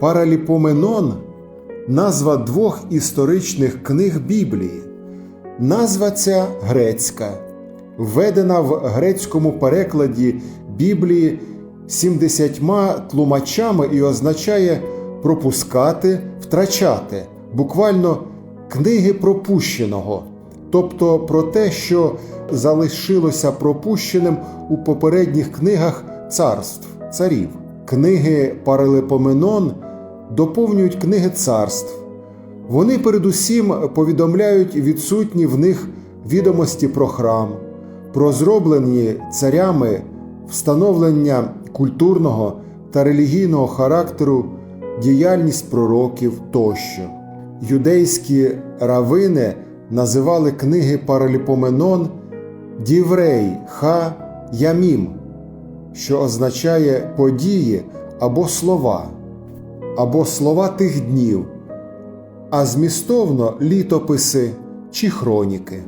Параліпоменон назва двох історичних книг Біблії. Назва ця грецька, введена в грецькому перекладі Біблії сімдесятьма тлумачами і означає пропускати, втрачати, буквально книги пропущеного, тобто про те, що залишилося пропущеним у попередніх книгах царств, царів. Книги Паралипоменон доповнюють книги царств. Вони передусім повідомляють відсутні в них відомості про храм, про зроблені царями встановлення культурного та релігійного характеру, діяльність пророків тощо. Юдейські равини називали книги Параліпоменон Діврей Ха Ямім, що означає події або слова, або слова тих днів, а змістовно літописи чи хроніки.